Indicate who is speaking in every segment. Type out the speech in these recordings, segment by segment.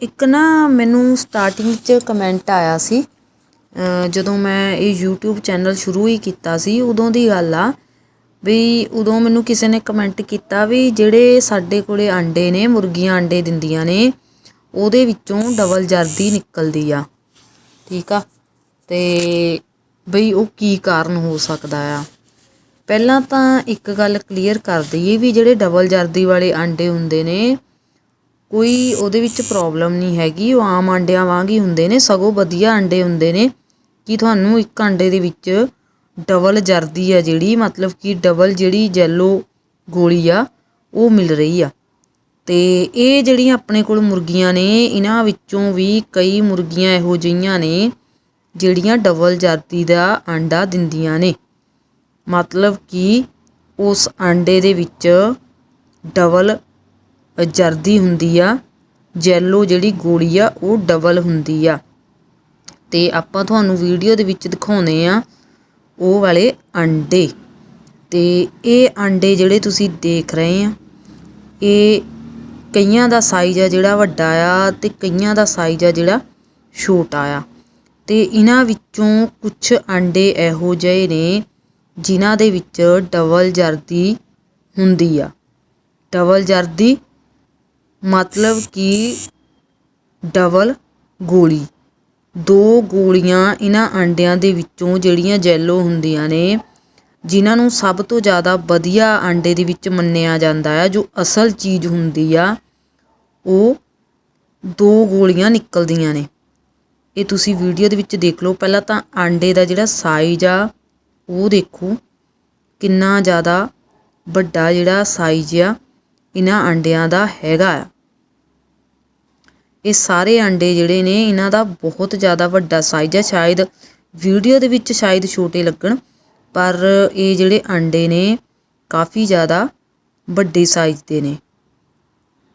Speaker 1: ਇੱਕ ਨਾ ਮੈਨੂੰ ਸਟਾਰਟਿੰਗ 'ਚ ਕਮੈਂਟ ਆਇਆ ਸੀ ਜਦੋਂ ਮੈਂ ਇਹ YouTube ਚੈਨਲ ਸ਼ੁਰੂ ਹੀ ਕੀਤਾ ਸੀ, ਉਦੋਂ ਦੀ ਗੱਲ ਆ, ਵੀ ਉਦੋਂ ਮੈਨੂੰ ਕਿਸੇ ਨੇ ਕਮੈਂਟ ਕੀਤਾ ਵੀ ਜਿਹੜੇ ਸਾਡੇ ਕੋਲੇ ਆਂਡੇ ਨੇ, ਮੁਰਗੀਆਂ ਆਂਡੇ ਦਿੰਦੀਆਂ ਨੇ, ਉਹਦੇ ਵਿੱਚੋਂ ਡਬਲ ਜਰਦੀ ਨਿਕਲਦੀ ਆ। ਠੀਕ ਆ? ਤੇ ਬਈ ਉਹ ਕੀ ਕਾਰਨ ਹੋ ਸਕਦਾ ਆ? ਪਹਿਲਾਂ ਤਾਂ ਇੱਕ ਗੱਲ ਕਲੀਅਰ ਕਰ ਦਈਏ ਵੀ ਜਿਹੜੇ ਡਬਲ ਜਰਦੀ ਵਾਲੇ ਆਂਡੇ ਹੁੰਦੇ ਨੇ ਕੋਈ ਉਹਦੇ ਵਿੱਚ ਪ੍ਰੋਬਲਮ ਨਹੀਂ ਹੈਗੀ, ਉਹ ਆਮ ਆਂਡਿਆਂ ਵਾਂਗ ਹੀ ਹੁੰਦੇ ਨੇ, ਸਗੋਂ ਵਧੀਆ ਆਂਡੇ ਹੁੰਦੇ ਨੇ, ਕਿ ਤੁਹਾਨੂੰ ਇੱਕ ਆਂਡੇ ਦੇ ਵਿੱਚ ਡਬਲ ਜਰਦੀ ਆ ਜਿਹੜੀ, ਮਤਲਬ ਕਿ ਡਬਲ ਜਿਹੜੀ ਜੈਲੋ ਗੋਲੀ ਆ, ਉਹ ਮਿਲ ਰਹੀ ਆ। ਤੇ ਇਹ ਜਿਹੜੀਆਂ ਆਪਣੇ ਕੋਲ ਮੁਰਗੀਆਂ ਨੇ, ਇਹਨਾਂ ਵਿੱਚੋਂ ਵੀ ਕਈ ਮੁਰਗੀਆਂ ਇਹੋ ਜਿਹੀਆਂ ਨੇ, ਜਿਹੜੀਆਂ ਡਬਲ ਜਰਦੀ ਦਾ ਆਂਡਾ ਦਿੰਦੀਆਂ ਨੇ। ਮਤਲਬ ਕਿ ਉਸ ਆਂਡੇ ਦੇ ਵਿੱਚ ਡਬਲ ਜਰਦੀ ਹੁੰਦੀ ਆ, ਜੈਲੋ ਜਿਹੜੀ ਗੋਲੀ ਆ, ਉਹ ਡਬਲ ਹੁੰਦੀ ਆ। ਤੇ ਆਪਾਂ ਤੁਹਾਨੂੰ ਵੀਡੀਓ ਦੇ ਵਿੱਚ ਦਿਖਾਉਨੇ ਆ ਉਹ ਵਾਲੇ ਅੰਡੇ। ਤੇ ਇਹ ਅੰਡੇ ਜਿਹੜੇ ਤੁਸੀਂ ਦੇਖ ਰਹੇ ਆ, ਇਹ ਕਈਆਂ ਦਾ ਸਾਈਜ਼ ਆ ਜਿਹੜਾ ਵੱਡਾ ਆ ਤੇ ਕਈਆਂ ਦਾ ਸਾਈਜ਼ ਆ ਜਿਹੜਾ ਛੋਟਾ ਆ। ਤੇ ਇਹਨਾਂ ਵਿੱਚੋਂ ਕੁਝ ਅੰਡੇ ਇਹੋ ਜਿਹੇ ਨੇ ਜਿਨ੍ਹਾਂ ਦੇ ਵਿੱਚ ਡਬਲ ਜਰਦੀ ਹੁੰਦੀ ਆ। ਡਬਲ ਜਰਦੀ ਮਤਲਬ ਕਿ ਡਬਲ ਗੋਲੀ। ਦੋ ਗੋਲੀਆਂ ਇਹਨਾਂ ਆਂਡਿਆਂ ਦੇ ਵਿੱਚੋਂ ਜਿਹੜੀਆਂ ਜੈਲੋ ਹੁੰਦੀਆਂ ਨੇ, ਜਿਨ੍ਹਾਂ ਨੂੰ ਸਭ ਤੋਂ ਜ਼ਿਆਦਾ ਵਧੀਆ ਆਂਡੇ ਦੇ ਵਿੱਚ ਮੰਨਿਆ ਜਾਂਦਾ ਹੈ ਜੋ ਅਸਲ ਚੀਜ਼ ਹੁੰਦੀ ਆ, ਉਹ ਦੋ ਗੋਲੀਆਂ ਨਿਕਲਦੀਆਂ ਨੇ। ਇਹ ਤੁਸੀਂ ਵੀਡੀਓ ਦੇ ਵਿੱਚ ਦੇਖ ਲਓ। ਪਹਿਲਾਂ ਤਾਂ ਆਂਡੇ ਦਾ ਜਿਹੜਾ ਸਾਈਜ਼ ਆ, ਉਹ ਦੇਖੋ। ਕਿੰਨਾ ਜ਼ਿਆਦਾ ਵੱਡਾ ਜਿਹੜਾ ਸਾਈਜ਼ ਆ, ਇਹਨਾਂ ਆਂਡਿਆਂ ਦਾ ਹੈਗਾ ਆ। ਇਹ ਸਾਰੇ ਆਂਡੇ ਜਿਹੜੇ ਨੇ, ਇਹਨਾਂ ਦਾ ਬਹੁਤ ਜ਼ਿਆਦਾ ਵੱਡਾ ਸਾਈਜ਼ ਹੈ ਸ਼ਾਇਦ ਵੀਡੀਓ ਦੇ ਵਿੱਚ ਸ਼ਾਇਦ ਛੋਟੇ ਲੱਗਣ, ਪਰ ਇਹ ਜਿਹੜੇ ਆਂਡੇ ਨੇ, ਕਾਫੀ ਜ਼ਿਆਦਾ ਵੱਡੇ ਸਾਈਜ਼ ਦੇ ਨੇ।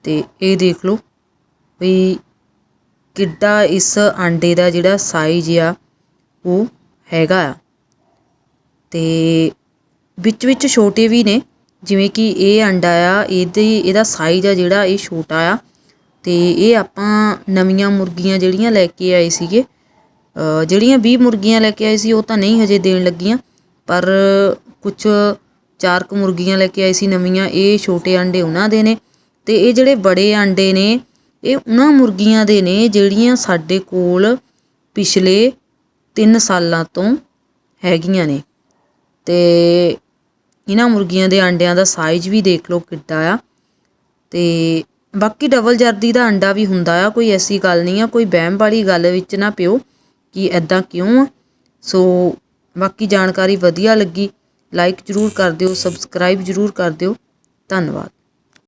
Speaker 1: ਤੇ ਇਹ ਦੇਖ ਲਓ ਵੀ ਕਿੱਡਾ ਇਸ ਆਂਡੇ ਦਾ ਜਿਹੜਾ ਸਾਈਜ਼ ਆ, ਉਹ ਹੈਗਾ ਆ। ਤੇ ਵਿੱਚ ਵਿੱਚ ਛੋਟੇ ਵੀ ਨੇ, ਜਿਵੇਂ ਕਿ ਇਹ ਅੰਡਾ ਆ, ਇਹਦੇ, ਇਹਦਾ ਸਾਈਜ਼ ਆ ਜਿਹੜਾ, ਇਹ ਛੋਟਾ ਆ। ਤੇ ਇਹ ਆਪਾਂ ਨਵੀਆਂ ਮੁਰਗੀਆਂ ਜਿਹੜੀਆਂ ਲੈ ਕੇ ਆਏ ਸੀਗੇ ਜਿਹੜੀਆਂ 20 ਮੁਰਗੀਆਂ ਲੈ ਕੇ ਆਏ ਸੀ, ਉਹ ਤਾਂ ਨਹੀਂ ਹਜੇ ਦੇਣ ਲੱਗੀਆਂ, ਪਰ ਕੁਝ ਚਾਰ ਕੁ ਮੁਰਗੀਆਂ ਲੈ ਕੇ ਆਏ ਸੀ ਨਵੀਆਂ, ਇਹ ਛੋਟੇ ਆਂਡੇ ਉਹਨਾਂ ਦੇ ਨੇ ਤੇ ਇਹ ਜਿਹੜੇ ਬੜੇ ਆਂਡੇ ਨੇ, ਇਹ ਉਹਨਾਂ ਮੁਰਗੀਆਂ ਦੇ ਨੇ ਜਿਹੜੀਆਂ ਸਾਡੇ ਕੋਲ ਪਿਛਲੇ 3 ਸਾਲਾਂ ਤੋਂ ਹੈਗੀਆਂ ਨੇ। ਤੇ ਇਹਨਾਂ ਮੁਰਗੀਆਂ ਦੇ ਆਂਡਿਆਂ ਦਾ ਸਾਈਜ਼ ਵੀ ਦੇਖ ਲਓ ਕਿੱਡਾ ਆ। ਤੇ ਬਾਕੀ ਡਬਲ ਜਰਦੀ ਦਾ ਅੰਡਾ ਵੀ ਹੁੰਦਾ ਆ, ਕੋਈ ਐਸੀ ਗੱਲ ਨਹੀਂ ਆ, ਕੋਈ ਵਹਿਮ ਵਾਲੀ ਗੱਲ ਵਿੱਚ ਨਾ ਪਿਓ ਕਿ ਐਦਾਂ ਕਿਉਂ ਆ। ਸੋ ਬਾਕੀ ਜਾਣਕਾਰੀ ਵਧੀਆ ਲੱਗੀ ਲਾਈਕ ਜ਼ਰੂਰ ਕਰ ਦਿਓ ਸਬਸਕ੍ਰਾਈਬ ਜ਼ਰੂਰ ਕਰ ਦਿਓ, ਧੰਨਵਾਦ।